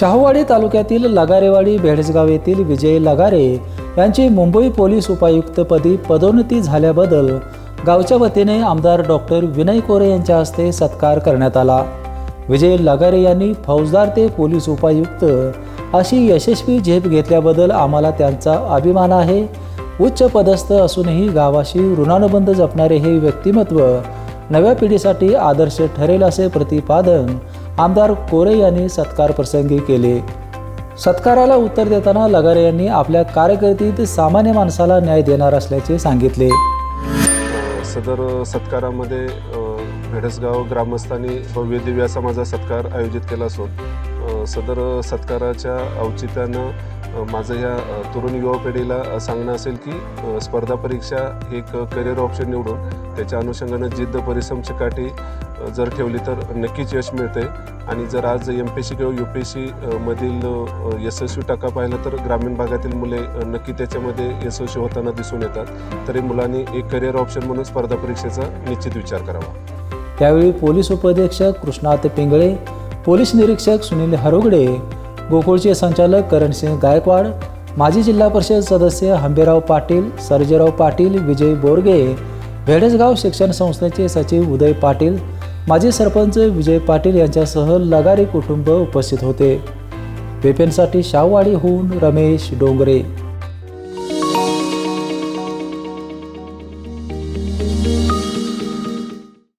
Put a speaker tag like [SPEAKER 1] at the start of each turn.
[SPEAKER 1] शाहूवाडी तालुक्यातील लगारेवाडी भेडसगाव येथील विजय लगारे यांची मुंबई पोलीस उपायुक्तपदी पदोन्नती झाल्याबद्दल गावच्या वतीने आमदार डॉक्टर विनय कोरे यांच्या हस्ते सत्कार करण्यात आला. विजय लगारे यांनी फौजदार ते पोलीस उपायुक्त अशी यशस्वी झेप घेतल्याबद्दल आम्हाला त्यांचा अभिमान आहे. उच्च पदस्थ असूनही गावाशी ऋणानुबंध जपणारे हे व्यक्तिमत्व नव्या पिढीसाठी आदर्श ठरेल असे प्रतिपादन आमदार कोरे यांनी सत्कार प्रसंगी केले. सत्काराला उत्तर देताना लगारे यांनी आपल्या कार्यकर्तीत सामान्य माणसाला न्याय देणार असल्याचे सांगितले.
[SPEAKER 2] सदर सत्कारामध्ये भेडसगाव ग्रामस्थांनी भव्य दिव्या समाजा सत्कार आयोजित केला असून सदर सत्काराच्या औचित्यानं माझं या तरुण युवा पिढीला सांगणं असेल की स्पर्धा परीक्षा एक करिअर ऑप्शन निवडून त्याच्या अनुषंगानं जिद्द परिश्रम चिकाटी जर ठेवली तर नक्कीच यश मिळते आणि जर आज एम पी सी किंवा यू पी सी मधील यशस्वी टक्का पाहिला तर ग्रामीण भागातील मुले नक्की त्याच्यामध्ये यशस्वी होताना दिसून येतात. तरी मुलांनी एक करिअर ऑप्शन म्हणून स्पर्धा परीक्षेचा निश्चित विचार करावा.
[SPEAKER 1] त्यावेळी पोलीस उपअधीक्षक कृष्णात पिंगळे पोलीस निरीक्षक सुनील हरोगडे गोकुळचे संचालक करणसिंह गायकवाड माजी जिल्हा परिषद सदस्य हंबेराव पाटील सर्जेराव पाटील विजय बोरगे भेडेसगाव शिक्षण संस्थेचे सचिव उदय पाटील माजी सरपंच विजय पाटील यांच्यासह लगारी कुटुंब उपस्थित होते. पेपेनसाठी शाहवाडीहून रमेश डोंगरे.